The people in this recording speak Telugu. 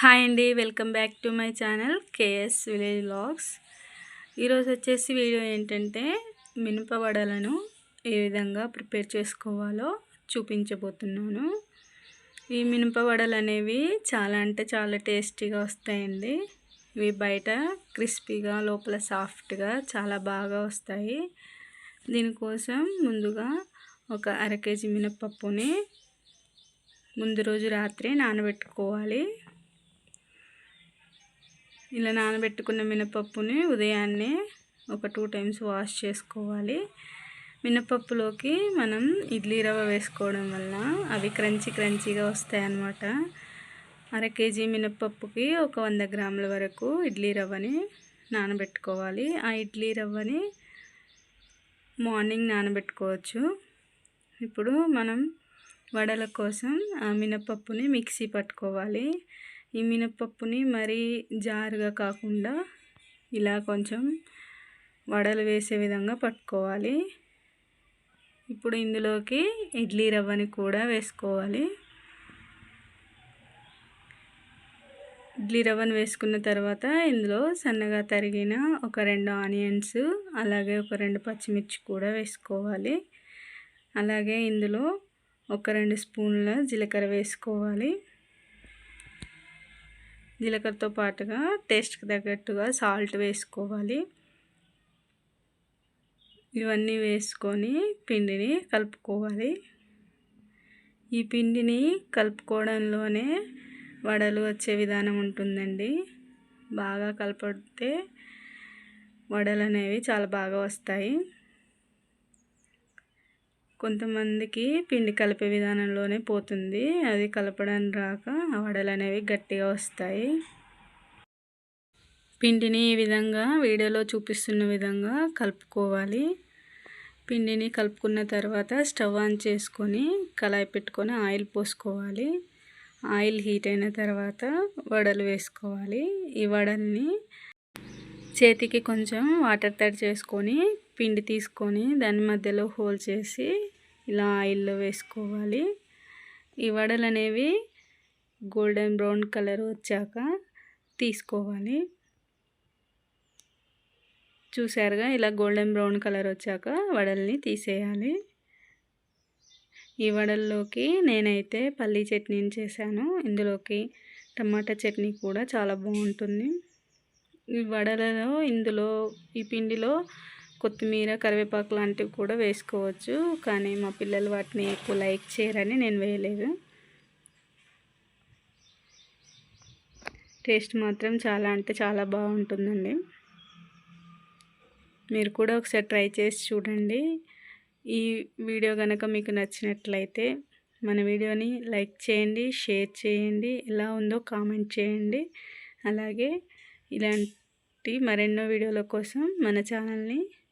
హాయ్ అండి welcome back to my channel KS village vlogs. ఈరోజు వచ్చేసి వీడియో ఏంటంటే మినప వడలను ఏ విధంగా ప్రిపేర్ చేసుకోవాలో చూపించబోతున్నాను. ఈ మినప వడలు అనేవి చాలా అంటే చాలా టేస్టీగా వస్తాయండి. ఇవి బయట క్రిస్పీగా లోపల సాఫ్ట్గా చాలా బాగా వస్తాయి. దీనికోసం ముందుగా ఒక అర కేజీ మినపప్పుని ముందు రోజు రాత్రి నానబెట్టుకోవాలి. ఇలా నానబెట్టుకున్న మినపప్పుని ఉదయాన్నే ఒక టూ టైమ్స్ వాష్ చేసుకోవాలి. మినపప్పులోకి మనం ఇడ్లీ రవ్వ వేసుకోవడం వల్ల అవి క్రంచి క్రంచీగా వస్తాయి అన్నమాట అర కేజీ మినపప్పుకి ఒక వంద గ్రాముల వరకు ఇడ్లీ రవ్వని నానబెట్టుకోవాలి. ఆ ఇడ్లీ రవ్వని మార్నింగ్ నానబెట్టుకోవచ్చు. ఇప్పుడు మనం వడల కోసం ఆ మినపప్పుని మిక్సీ పట్టుకోవాలి. ఈ మినపప్పుని మరీ జారుగా కాకుండా ఇలా కొంచెం వడలు వేసే విధంగా పట్టుకోవాలి. ఇప్పుడు ఇందులోకి ఇడ్లీ రవ్వని కూడా వేసుకోవాలి. ఇడ్లీ రవ్వను వేసుకున్న తర్వాత ఇందులో సన్నగా తరిగిన ఒక రెండు ఆనియన్స్ అలాగే ఒక రెండు పచ్చిమిర్చి కూడా వేసుకోవాలి. అలాగే ఇందులో ఒక రెండు స్పూన్ల జీలకర్ర వేసుకోవాలి. జీలకర్రతో పాటుగా టేస్ట్కి తగ్గట్టుగా సాల్ట్ వేసుకోవాలి. ఇవన్నీ వేసుకొని పిండిని కలుపుకోవాలి. ఈ పిండిని కలుపుకోవడంలోనే వడలు వచ్చే విధానం ఉంటుందండి. బాగా కలపడితే వడలు అనేవి చాలా బాగా వస్తాయి. కొంతమందికి పిండి కలిపే విధానంలోనే పోతుంది. అది కలపడం రాక వడలు అనేవి గట్టిగా వస్తాయి. పిండిని ఈ విధంగా వీడియోలో చూపిస్తున్న విధంగా కలుపుకోవాలి. పిండిని కలుపుకున్న తర్వాత స్టవ్ ఆన్ చేసుకొని కళాయి పెట్టుకొని ఆయిల్ పోసుకోవాలి. ఆయిల్ హీట్ అయిన తర్వాత వడలు వేసుకోవాలి. ఈ వడల్ని చేతికి కొంచెం వాటర్ తడి చేసుకొని పిండి తీసుకొని దాని మధ్యలో హోల్ చేసి ఇలా ఆయిల్లో వేసుకోవాలి. ఈ వడలు అనేవి గోల్డెన్ బ్రౌన్ కలర్ వచ్చాక తీసుకోవాలి. చూసారుగా? ఇలా గోల్డెన్ బ్రౌన్ కలర్ వచ్చాక వడల్ని తీసేయాలి. ఈ వడల్లోకి నేనైతే పల్లీ చట్నీని చేశాను. ఇందులోకి టమాటా చట్నీ కూడా చాలా బాగుంటుంది. ఈ వడలలో ఇందులో ఈ పిండిలో కొత్తిమీర కరివేపాకు లాంటివి కూడా వేసుకోవచ్చు. కానీ మా పిల్లలు వాటిని ఎక్కువ లైక్ చేయరని నేను వేయలేదు. టేస్ట్ మాత్రం చాలా అంటే చాలా బాగుంటుందండి. మీరు కూడా ఒకసారి ట్రై చేసి చూడండి. ఈ వీడియో కనుక మీకు నచ్చినట్లయితే మన వీడియోని లైక్ చేయండి షేర్ చేయండి ఎలా ఉందో కామెంట్ చేయండి. అలాగే ఇలాంటి మరెన్నో వీడియోల కోసం మన ఛానల్ని